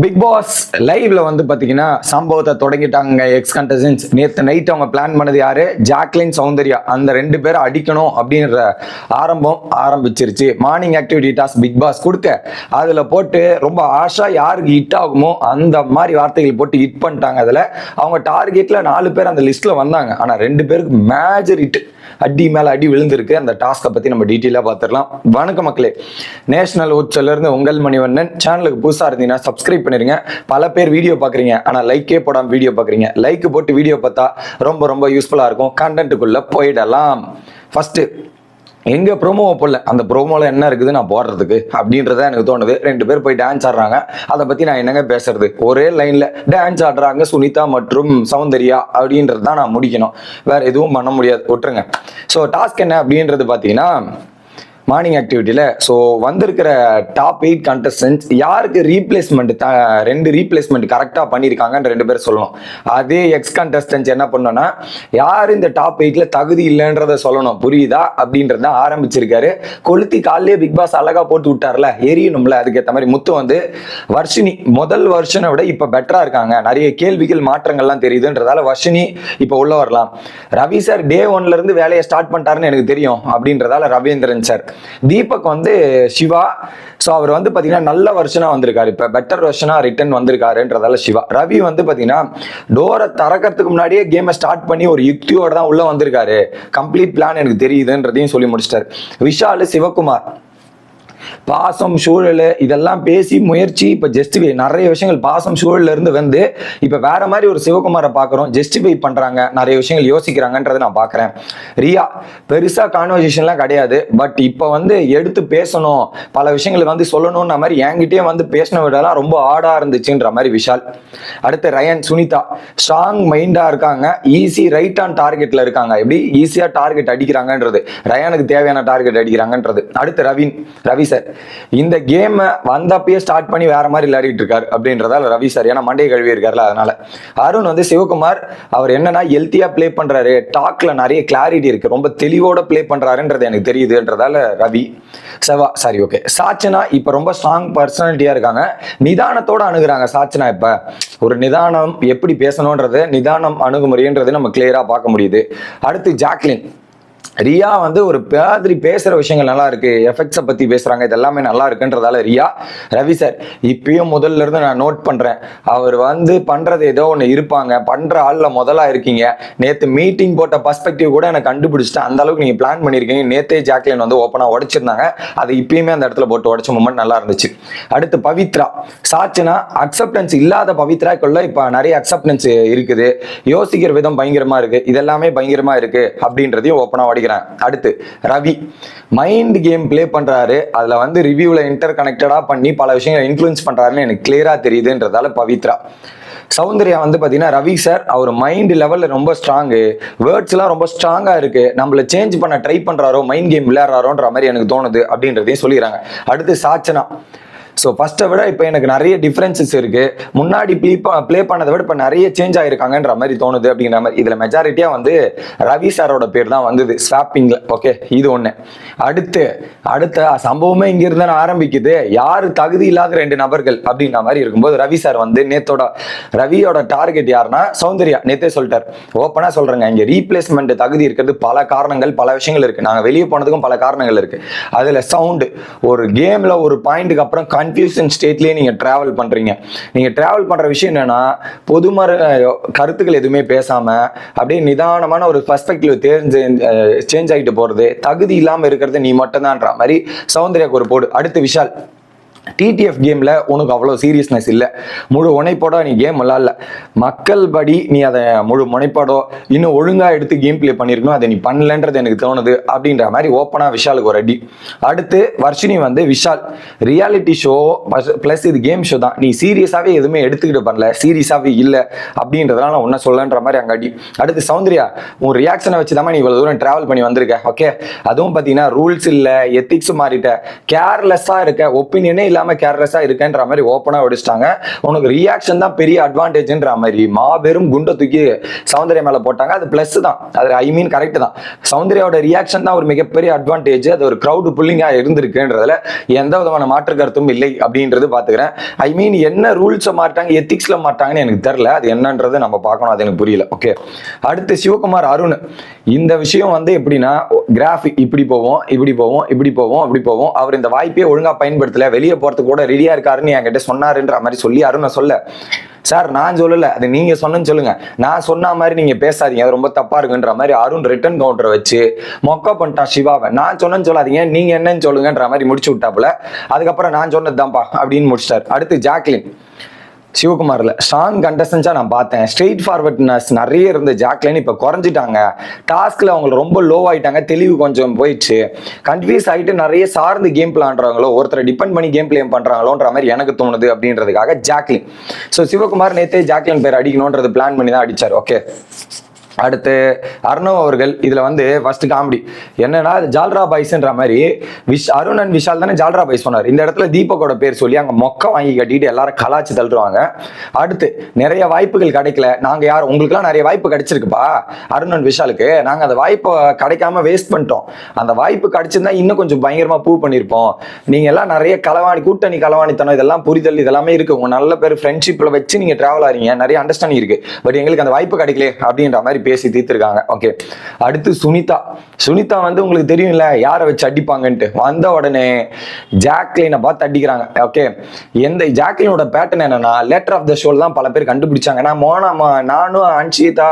Big pass லைவ்ல வந்து பாத்தீங்கன்னா சம்பவத்தை தொடங்கிட்டாங்க எக்ஸ் கண்டஸ்டன்ஸ் நேற்று நைட் அவங்க பிளான் பண்ணது யாரு? ஜாக்லின் சௌந்தர்யா. அந்த ரெண்டு பேரை அடிக்கணும் அப்படின்ற ஆரம்பம் ஆரம்பிச்சிருச்சு. Morning activity task Bigg Boss கொடுக்க. அதுல போட்டு ரொம்ப ஆஷா யாருக்கு ஹிட் ஆகுமோ அந்த மாதிரி வார்த்தைகள் போட்டு ஹிட் பண்ணிட்டாங்க அதுல. அவங்க டார்கெட்ல நாலு பேர் அந்த லிஸ்ட்ல வந்தாங்க. ஆனா ரெண்டு பேருக்கு மேஜர் ஹிட் அடி மேல அடி விழுந்திருக்கு. அந்த டாஸ்க்கை பத்தி நம்ம டீட்டெயிலாக பார்த்துடலாம். வணக்கம் மக்களே. நேஷனல் உச்சல இருந்து உங்கள் மணிவண்ணன். சேனலுக்கு புதுசா இருந்தீங்கன்னா சப்ஸ்கிரைப் பண்ணிருங்க. பல பேர் வீடியோ பாக்குறீங்க ஆனா லைக்கே போடாம வீடியோ பாக்குறீங்க. லைக் போட்டு வீடியோ பார்த்தா ரொம்ப ரொம்ப யூஸ்ஃபுல்லா இருக்கும். கண்டென்ட்டுக்குள்ள போயிடலாம். ஃபர்ஸ்ட் எங்க ப்ரோமோவை போடல? அந்த ப்ரோமோல என்ன இருக்குது? நான் போடுறதுக்கு. அப்படின்றத எனக்கு தோணுது. ரெண்டு பேர் போய் டான்ஸ் ஆடுறாங்க. அதை பத்தி நான் என்னங்க பேசுறது? ஒரே லைன்ல டான்ஸ் ஆடுறாங்க சுனிதா மற்றும் சௌந்தர்யா அப்படின்றது தான் நான் முடிக்கணும். வேற எதுவும் பண்ண முடியாது. விட்டுருங்க ஸோ டாஸ்க் என்ன அப்படின்றது பார்த்தீங்கன்னா மார்னிங் ஆக்டிவிட்டியில் ஸோ வந்திருக்கிற டாப் எயிட் கண்டஸ்டன்ஸ் யாருக்கு ரீப்ளேஸ்மெண்ட் த ரெண்டு ரீப்ளேஸ்மெண்ட் கரெக்டாக பண்ணியிருக்காங்கன்னு ரெண்டு பேர் சொல்லணும். அதே எக்ஸ் கண்டஸ்டன்ஸ் என்ன பண்ணோன்னா யார் இந்த டாப் எயிட்டில் தகுதி இல்லைன்றத சொல்லணும். புரியுதா? அப்படின்றத ஆரம்பிச்சிருக்காரு. கொளுத்தி காலையிலே பிக் பாஸ் அழகாக போட்டு விட்டார்ல எரியணும்ல அதுக்கேற்ற மாதிரி முத்து வந்து வர்ஷினி முதல் வருஷனை விட இப்போ பெட்டராக இருக்காங்க. நிறைய கேள்விகள் மாற்றங்கள்லாம் தெரியுதுன்றதால வர்ஷினி இப்போ உள்ள வரலாம். ரவி சார் டே ஒன்லேருந்து வேலையை ஸ்டார்ட் பண்ணிட்டாருன்னு எனக்கு தெரியும் அப்படின்றதால ரவீந்திரன் சார் தீபக் வந்து சிவா. ஸோ அவர் வந்து பார்த்தீங்கன்னா நல்ல வருஷனாக வந்திருக்காரு. இப்போ பெட்டர் வருஷனாக ரிட்டர்ன் வந்திருக்காருன்றதால சிவா. ரவி வந்து பார்த்தீங்கன்னா டோரை திறக்கிறதுக்கு முன்னாடியே கேமை ஸ்டார்ட் பண்ணி ஒரு யுக்தியோட தான் உள்ள வந்திருக்காரு. கம்ப்ளீட் பிளான் எனக்கு தெரியுதுன்றதையும் சொல்லி முடிச்சிட்டாரு. விஷால் சிவகுமார். பாசம் சூழல் இதெல்லாம் பேசி முயற்சி. இப்போ ஜஸ்டிஃபை நிறைய விஷயங்கள் பாசம் சூழல்ல இருந்து வந்து இப்போ வேற மாதிரி ஒரு சிவகுமாரை பார்க்குறோம். ஜஸ்டிஃபை பண்றாங்க. நிறைய விஷயங்கள் யோசிக்கிறாங்கன்றதை நான் பார்க்குறேன். ரியா பெருசாக கான்வர்சேஷன்லாம் கிடையாது. பட் இப்போ வந்து எடுத்து பேசணும். பல விஷயங்களை வந்து சொல்லணும்ன்ற மாதிரி என்கிட்டயே வந்து பேசின விடலாம் ரொம்ப ஆடா இருந்துச்சுன்ற மாதிரி விஷால். அடுத்து ரயன் சுனிதா ஸ்ட்ராங் மைண்டா இருக்காங்க. ஈஸி ரைட் ஆன் டார்கெட்ல இருக்காங்க. எப்படி? ஈஸியா டார்கெட் அடிக்கிறாங்கன்றது. ரயானுக்கு தேவையான டார்கெட் அடிக்கிறாங்கன்றது. அடுத்து ரவீன் ரவி சார். இந்த கேமை வந்தப்பயே ஸ்டார்ட் பண்ணி வேற மாதிரி விளையாடிட்டு இருக்காரு அப்படின்றதால ரவி சார். ஏன்னா மண்டே கழுவி இருக்காருல அதனால. அருண் வந்து சிவகுமார் அவர் என்னன்னா ஹெல்த்தியா ப்ளே பண்றாரு. டாக்ல நிறைய கிளாரிட்டி இருக்கு. ரொம்ப தெளிவோட ப்ளே பண்றாருன்றது எனக்கு தெரியுதுன்றதால ரவி. செவா சாரி ஓகே சாச்சனா இப்ப ரொம்ப ஸ்ட்ராங் பர்சனாலிட்டியா இருக்காங்க. நிதானத்தோட அணுகுறாங்க சாச்சனா இப்ப. ஒரு நிதானம் எப்படி பேசணும்ன்றது நிதானம் அணுகுமுறைன்றது நம்ம கிளியரா பார்க்க முடியுது. அடுத்து ஜாக்லின். ரியா வந்து ஒரு மாதிரி பேசுகிற விஷயங்கள் நல்லா இருக்கு. எஃபெக்ட்ஸை பற்றி பேசுகிறாங்க இது எல்லாமே நல்லா இருக்குன்றதால ரியா ரவி சார் இப்பயும் முதல்ல இருந்து நான் நோட் பண்ணுறேன் அவர் வந்து பண்ணுறது ஏதோ ஒன்று இருப்பாங்க. பண்ணுற ஆளில் முதலாக இருக்கீங்க. நேற்று மீட்டிங் போட்ட பர்ஸ்பெக்டிவ் கூட எனக்கு கண்டுபிடிச்சிட்டு அந்த அளவுக்கு நீங்கள் பிளான் பண்ணியிருக்கீங்க நேத்தே ஜாக்லின் வந்து ஓப்பனாக உடைச்சிருந்தாங்க. அது இப்பயுமே அந்த இடத்துல போட்டு உடச்ச மூமெண்ட் நல்லா இருந்துச்சு. அடுத்து பவித்ரா. சாட்சினா அக்செப்டன்ஸ் இல்லாத பவித்ராக்குள்ள இப்போ நிறைய அக்செப்டன்ஸ் இருக்குது. யோசிக்கிற விதம் பயங்கரமாக இருக்குது இதெல்லாமே பயங்கரமாக இருக்குது அப்படின்றதையும் ஓப்பனா படிக்கிறேன் அடுத்து ரவி. மைண்ட் கேம் பிளே பண்றாரு. அதுல வந்து ரிவ்யூல இன்டர் கனெக்டடா பண்ணி பல விஷயங்களை இன்ஃப்ளூயன்ஸ் பண்றாருன்னு எனக்கு கிளியரா தெரியுதுன்றதால பவித்ரா. சௌந்தர்யா வந்து பார்த்தீங்கன்னா ரவி சார் அவர் மைண்ட் லெவலில் ரொம்ப ஸ்ட்ராங்கு வேர்ட்ஸ்லாம் ரொம்ப ஸ்ட்ராங்காக இருக்கு. நம்மள சேஞ்ச் பண்ண ட்ரை பண்ணுறாரோ மைண்ட் கேம் விளையாடுறாரோன்ற மாதிரி எனக்கு தோணுது அப்படின்றதையும் சொல்லிடுறாங்க அடுத்து சாச்சனா. ஸோ ஃபர்ஸ்ட்டை விட இப்போ எனக்கு நிறைய டிஃப்ரென்சஸ் இருக்கு. முன்னாடி ப்ளே ப்ளே பண்ணதை விட இப்போ நிறைய சேஞ்ச் ஆயிருக்காங்கன்ற மாதிரி தோணுது அப்படிங்கிற மாதிரி. இதில் மெஜாரிட்டியாக வந்து ரவி சாரோட பேர் தான் வந்தது. ஸ்வாப்பிங்கில் ஓகே இது ஒன்று அடுத்து அடுத்த சம்பவமே இங்கிருந்து நான் ஆரம்பிக்குது. யார் தகுதி இல்லாத ரெண்டு நபர்கள் அப்படின்ற மாதிரி இருக்கும்போது ரவி சார் வந்து நேத்தோட ரவியோட டார்கெட் யாருன்னா சௌந்தர்யா. நேத்தே சொல்லிட்டார். ஓப்பனாக சொல்கிறேங்க இங்கே ரீப்ளேஸ்மெண்ட் தகுதி இருக்கிறது பல காரணங்கள் பல விஷயங்கள் இருக்குது நாங்கள் வெளியே போனதுக்கும் பல காரணங்கள் இருக்குது அதில் சவுண்டு ஒரு கேமில் ஒரு பாயிண்ட்டுக்கு அப்புறம் கன்ஃபியூஷன் ஸ்டேட்லயே நீங்க ட்ராவல் பண்றீங்க. நீங்க டிராவல் பண்ற விஷயம் என்னன்னா பொதுமர கருத்துக்கள் எதுவுமே பேசாம அப்படியே நிதானமான ஒரு பர்ஸ்பெக்டிவ் தேர்ந்து சேஞ்ச் ஆகிட்டு போறது தகுதி இல்லாம இருக்கிறது நீ மட்டும்தான்ற மாதிரி சௌந்தர்யாக்கு ஒரு போடு. அடுத்து விஷால். டிடிஎஃப் கேமில் உனக்கு அவ்வளோ சீரியஸ்னஸ் இல்லை. முழு உனைப்போட நீ கேம் விளாட்ல. மக்கள் படி நீ அதை முழு முனைப்போடோ இன்னும் ஒழுங்காக எடுத்து கேம் ப்ளே பண்ணியிருக்கணும் அதை நீ பண்ணலன்றது எனக்கு தோணுது அப்படின்ற மாதிரி ஓப்பனாக விஷாலுக்கு ஒரு அடி. அடுத்து வர்ஷினி வந்து விஷால். ரியாலிட்டி ஷோ ப்ளஸ் இது கேம் ஷோ தான். நீ சீரியஸாகவே எதுவுமே எடுத்துக்கிட்டு பண்ணல. சீரியஸாகவே இல்லை அப்படின்றதுனால நான் ஒன்றை சொல்லன்ற மாதிரி அங்கே அடி. அடுத்து சௌந்தர்யா உன் ரியாக்ஷனை வச்சு தான் நீ இவ்வளோ தூரம் ட்ராவல் பண்ணி வந்திருக்க. ஓகே அதுவும் பார்த்தீங்கன்னா ரூல்ஸ் இல்லை எத்திக்ஸ் மாறிட்ட. கேர்லெஸ்ஸாக இருக்க ஒப்பீனியனே இல்லாம கேர்லெஸ்ஸா இருக்கேன்ற மாதிரி ஓப்பனா வெடிச்சிட்டாங்க. உனக்கு ரியாக்ஷன் தான் பெரிய அட்வான்டேஜ்ன்ற மாதிரி. மாபெரும் குண்டை தூக்கி சௌந்தர்யா மேல போட்டாங்க. அது பிளஸ் தான். அது ஐ மீன் கரெக்ட் தான். சௌந்தர்யாவோட ரியாக்ஷன் தான் ஒரு மிகப்பெரிய அட்வான்டேஜ் அது ஒரு க்ரௌடு புல்லிங்கா இருந்திருக்குன்றதுல எந்த விதமான மாற்று கருத்தும் இல்லை அப்படின்றது பாத்துக்கிறேன். ஐ மீன் என்ன ரூல்ஸை மாட்டாங்க எத்திக்ஸ்ல மாட்டாங்கன்னு எனக்கு தெரியல. அது என்னன்றது நம்ம பார்க்கணும். அது எனக்கு புரியல. ஓகே அடுத்து சிவகுமார் அருண். இந்த விஷயம் வந்து எப்படின்னா கிராஃபிக் இப்படி போவோம் இப்படி போவோம் இப்படி போவோம் அப்படி போவோம் அவர் இந்த வாய்ப்பே ஒழுங்கா பயன்படுத்தல. வெளியே போறதுக்கு கூட ரெடியா இருக்காருன்னு என்கிட்ட சொன்னாருன்ற மாதிரி சொல்லி அருணை சொல்ல. சார் நான் சொல்லல. அது நீங்க சொன்னேன்னு சொல்லுங்க. நான் சொன்ன மாதிரி நீங்க பேசாதீங்க. அது ரொம்ப தப்பா இருக்குன்ற மாதிரி அருண் ரிட்டன் கவுண்டரை வச்சு மொக்க பண்ணிட்டான் சிவாவை. நான் சொன்னேன்னு சொல்லாதீங்க. நீங்க என்னன்னு சொல்லுங்கன்ற மாதிரி முடிச்சு விட்டாப்புல. அதுக்கப்புறம் நான் சொன்னதுதான்ப்பா அப்படின்னு முடிச்சிட்டாரு. அடுத்து ஜாக்லின். சிவகுமாரில். ஸ்ட்ராங் கண்டஸ்டன்ஸாக நான் பார்த்தேன். ஸ்ட்ரெயிட் ஃபார்வர்ட்னஸ் நிறைய இருந்த ஜாக்லின் இப்போ குறைஞ்சிட்டாங்க. டாஸ்கில் அவங்க ரொம்ப லோ ஆகிட்டாங்க தெளிவு கொஞ்சம் போயிடுச்சு. கன்ஃபியூஸ் ஆகிட்டு நிறைய சார்ந்து கேம் பிளான்றாங்களோ ஒருத்தரை டிபெண்ட் பண்ணி கேம் பிளே பண்ணுறாங்களோன்ற மாதிரி எனக்கு தோணுது அப்படின்றதுக்காக ஜாக்லின் ஸோ சிவகுமார் நேற்றே ஜாக்லின் பேர் அடிக்கணுன்றது பிளான் பண்ணி தான் அடிச்சார். ஓகே அடுத்து அர்ணவ் அவர்கள் இதுல வந்து ஃபர்ஸ்ட் காமெடி என்னன்னா ஜால்ரா பாய்ஸ்ன்ற மாதிரி விஷ் அருண் அண்ட் விஷால் தானே ஜால்ரா பாய்ஸ் சொன்னார் இந்த இடத்துல தீபக்கோட பேர் சொல்லி அங்க மொக்க வாங்கி கட்டிட்டு எல்லாரும் கலாச்சி தள்ளுவாங்க. அடுத்து நிறைய வாய்ப்புகள் கிடைக்கல. நாங்க யார்? உங்களுக்குலாம் நிறைய வாய்ப்பு கிடைச்சிருக்குப்பா அருண் அண்ட் விஷாலுக்கு. நாங்க அந்த வாய்ப்பை கிடைக்காம வேஸ்ட் பண்ணிட்டோம். அந்த வாய்ப்பு கிடைச்சிருந்தா இன்னும் கொஞ்சம் பயங்கரமா பூ பண்ணியிருப்போம் நீங்க எல்லாம் நிறைய களவாணி கூட்டணி களவாணித்தனம் இதெல்லாம் புரிதல் இதெல்லாமே இருக்கு. உங்க நல்ல பேர் ஃப்ரெண்ட்ஷிப்ல வச்சு நீங்க டிராவல் ஆறீங்க. நிறைய அண்டர்ஸ்டாண்டிங் இருக்கு. பட் எங்களுக்கு அந்த வாய்ப்பு கிடைக்கல அப்படின்ற மாதிரி பேசி தீர்த்திருக்காங்க. ஓகே அடுத்து சுனிதா. சுனிதா வந்து உங்களுக்கு தெரியும்ல யாரை வச்சு அடிப்பாங்கன்ட்டு. வந்த உடனே ஜாக்லினை பார்த்து அடிக்கிறாங்க. ஓகே எந்த ஜாக்லினோட பேட்டர்ன் என்னன்னா லேட்டர் ஆஃப் த ஷோல் தான் பல பேர் கண்டுபிடிச்சாங்க. நான் மோனாமா நானும் அன்ஷிதா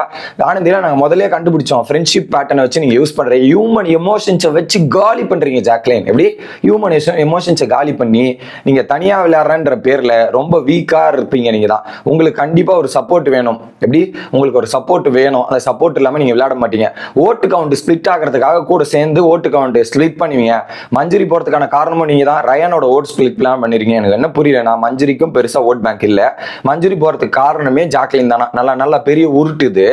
ஆனந்திலாம் நாங்கள் முதலே கண்டுபிடிச்சோம். ஃப்ரெண்ட்ஷிப் பேட்டர்னை வச்சு நீங்க யூஸ் பண்ணுற ஹியூமன் எமோஷன்ஸை வச்சு காலி பண்ணுறீங்க ஜாக்லைன். எப்படி? ஹியூமன் எமோஷன்ஸை காலி பண்ணி நீங்க தனியாக விளையாடுறன்ற பேர்ல ரொம்ப வீக்கா இருப்பீங்க நீங்க தான் உங்களுக்கு கண்டிப்பாக ஒரு சப்போர்ட் வேணும். எப்படி? உங்களுக்கு ஒரு சப்போர்ட் வேணும். அந்த சப்போர்ட் இல்லாமல் நீங்கள் விளையாட மாட்டீங்க. ஓட்டு கவுண்ட் ஸ்பிளிட் ஆகிறதுக்காக கூட சேர்ந்து ஓட்டு கவுண்ட் ஸ்பிளிட் பண்ணுவீங்க. மஞ்சரி போகிறதுக்கான காரணமும் நீங்கள் தான். ரயானோட ஓட் ஸ்பிளிட் பிளான் பண்ணிருக்கீங்க. எனக்கு என்ன புரியல நான் மஞ்சரிக்கும் பெருசாக ஓட் பேங்க் இல்லை. மஞ்சரி போகிறதுக்கு காரணமே ஜாக்லின் தானா? நல்லா நல்லா பெரிய உருட்டுது.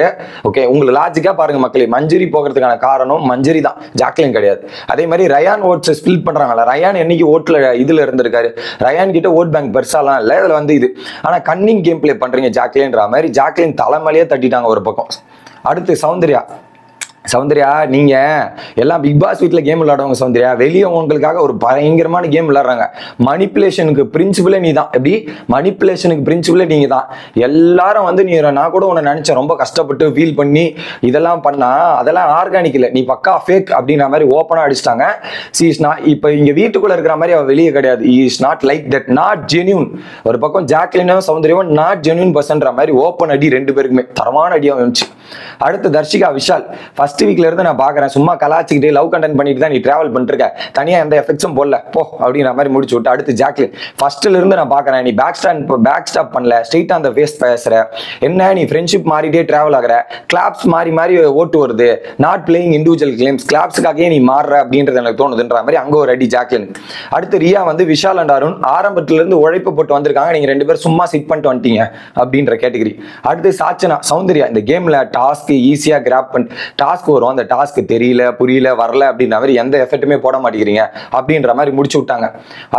ஓகே உங்களுக்கு லாஜிக்காக பாருங்கள் மக்களே. மஞ்சரி போகிறதுக்கான காரணம் மஞ்சரி தான். ஜாக்லின் கிடையாது. அதே மாதிரி ரயான் ஓட்ஸ் ஸ்பிளிட் பண்ணுறாங்களா ரயான் என்னைக்கு ஓட்டில் இதில் இருந்திருக்காரு? ரயான் கிட்ட ஓட் பேங்க் பெருசாலாம் இல்லை. இதில் வந்து இது. ஆனால் கன்னிங் கேம் பிளே பண்ணுறீங்க ஜாக்லின்ற மாதிரி. ஜாக்லின் தலைமையிலேயே தட்டிட்டாங்க ஒரு பக்கம். அடுத்து சௌந்தர்யா. சௌந்தர்யா நீங்க எல்லாம் பிக் பாஸ் வீட்டில் கேம் விளையாடுவாங்க சௌந்தர்யா வெளியே உங்களுக்காக ஒரு பயங்கரமான கேம் விளையாடுறாங்க. மணிப்புலேஷனுக்கு பிரின்சிபலே நீ தான் எப்படி? மணிப்புலேஷனுக்கு பிரின்சிபலே நீங்க தான் எல்லாரும் வந்து நீ நான் கூட உன்னை நினைச்சேன் ரொம்ப கஷ்டப்பட்டு ஃபீல் பண்ணி இதெல்லாம் பண்ணா அதெல்லாம் ஆர்கானிக் இல்லை. நீ பக்கா ஃபேக் அப்படின்ற மாதிரி ஓப்பனா அடிச்சிட்டாங்க. சி இஸ் நாட் இப்போ இங்க வீட்டுக்குள்ள இருக்கிற மாதிரி அவ வெளியே கிடையாது. Is not like that not genuine ஒரு பக்கம் ஜாக்லினும் சௌந்தர்யாவும் நாட் ஜென்யூன் பர்சன்ற மாதிரி ஓப்பன் அடி ரெண்டு பேருக்குமே. தரமான அடியாக வந்துச்சு. அடுத்து தர்ஷிகா விஷால். ஃபர்ஸ்ட் வீக்ல இருந்து நான் பாக்குறேன் சும்மா கலாச்சிக்கிட்டு லவ் கண்டென்ட் பண்ணிட்டு தான் நீ டிராவல் பண்ணிருக்க. தனியா எந்த எஃபெக்ட்ஸும் போடல. போ அப்படின்ற மாதிரி முடிச்சு விட்டு அடுத்து ஜாக்லின். ஃபர்ஸ்ட்ல இருந்து நான் பாக்குறேன் நீ பேக் ஸ்டாண்ட் பேக் ஸ்டாப் பண்ணல. ஸ்ட்ரெயிட் அந்த ஃபேஸ் பேசுற. என்ன நீ ஃப்ரெண்ட்ஷிப் மாறிட்டே டிராவல் ஆகுற? கிளாப்ஸ் மாறி மாறி ஓட்டு வருது. நாட் பிளேயிங் இண்டிவிஜுவல் கேம்ஸ் கிளாப்ஸுக்காகவே நீ மாறுற அப்படின்றது எனக்கு தோணுதுன்ற மாதிரி அங்க ஒரு அடி ஜாக்லின். அடுத்து ரியா வந்து விஷால் அண்ட் அருண் ஆரம்பத்துல இருந்து உழைப்பு போட்டு வந்திருக்காங்க. நீங்க ரெண்டு பேரும் சும்மா சிட் பண்ணிட்டு வந்துட்டீங்க அப்படின்ற கேட்டகரி அடுத்து சாச்சனா சௌந்தர்யா இந்த கேம்ல டாஸ்க் ஈஸியாக கிராப் பண் டாஸ்க் வரும். அந்த டாஸ்க் தெரியல புரியல வரல அப்படின்ற மாதிரி எந்த எஃபெக்ட்டுமே போட மாட்டேங்கிறீங்க. அப்படின்ற மாதிரி முடிச்சு விட்டாங்க.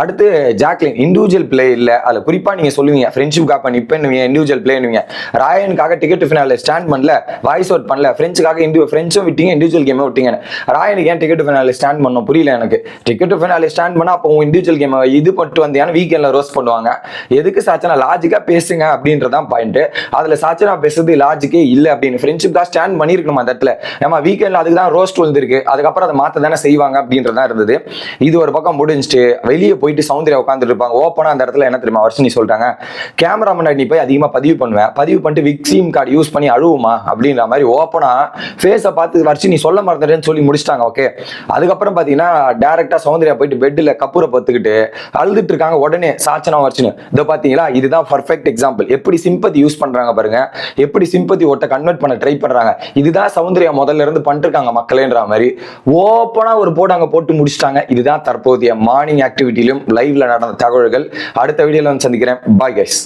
அடுத்து ஜாக்லின் இண்டிவிஜுவல் பிளே இல்லை. அதில் குறிப்பாக நீங்கள் சொல்லுவீங்க. ஃப்ரெண்ட்ஷிப் காப்ப பண்ணுவீங்க இண்டிவிஜுவல் பிளேனுவீங்க ராயனுக்காக டிக்கெட் ஃபினால ஸ்டாண்ட் பண்ணல வாய்ஸ் அவுட் பண்ணல. ஃப்ரெண்ட்ஸுக்காக இண்டிவ ஃப்ரெண்ட்ஸும் விட்டீங்க இண்டிவிஜுவல் கேமே விட்டீங்க ராயனுக்கு ஏன் டிக்கெட் ஃபினால ஸ்டாண்ட் பண்ணோம்? புரியல எனக்கு. டிக்கெட் ஃபினால ஸ்டாண்ட் பண்ணால் அப்போ இண்டிவிஜுவல் கேம் இது பண்ணிட்டு வந்தியான வீக்கெண்டில் ரோஸ் பண்ணுவாங்க. எதுக்கு சாச்சனா லாஜிக்காக பேசுங்க அப்படின்றதான் பாயிண்ட் அதில் சாச்சனா பேசுறது லாஜிக்கே இல்லை அப்படின்னு ஃப்ரெண்ட்ஷிப்காக தான் ஸ்டாண்ட் பண்ணிருக்கணும் அந்த இடத்துல? நம்ம வீக்கெண்ட்ல அதுக்கு தான் ரோஸ்ட் வந்திருக்கு அதுக்கப்புறம் அதை மாற்ற தானே செய்வாங்க அப்படின்றதா இருந்தது. இது ஒரு பக்கம் முடிஞ்சுட்டு வெளியே போயிட்டு சௌந்தர்யா உட்காந்துட்டு இருப்பாங்க. ஓப்பனாக அந்த இடத்துல என்ன தெரியுமா வர்ஷினி சொல்றாங்க? கேமரா முன்னாடி நீ போய் அதிகமாக பதிவு பண்ணுவேன் பதிவு பண்ணிட்டு விக்ஸிம் கார்டு யூஸ் பண்ணி அழுவுமா அப்படின்ற மாதிரி ஓப்பனாக ஃபேஸை பார்த்து வர்ஷினி சொல்ல மறந்துட்டேன்னு சொல்லி முடிச்சிட்டாங்க ஓகே அதுக்கப்புறம் பார்த்தீங்கன்னா டேரெக்டாக சௌந்தர்யா போயிட்டு பெட்டில் கப்பூரை பத்துக்கிட்டு அழுதுட்டு இருக்காங்க. உடனே சாச்சனா வர்ஷினி. இதை பார்த்தீங்களா இதுதான் பர்ஃபெக்ட் எக்ஸாம்பிள் எப்படி சிம்பத்தி யூஸ் பண்ணுறாங்க பாருங்க. எப்படி சிம்பத்தி ஒட்ட கன்வெர்ட் பண்ண ட்ரை பண்றாங்க. இதுதான் சௌந்தர்யா முதல்ல இருந்து பண்ணிருக்காங்க மக்களேன்ற மாதிரி. ஓப்பனா ஒரு போட்டு அங்க போட்டு முடிச்சிட்டாங்க. இதுதான் தற்போதைய மார்னிங் ஆக்டிவிட்டியிலும் லைவ்ல நடந்த தகவல்கள். அடுத்த வீடியோல வந்து சந்திக்கிறேன். Bye guys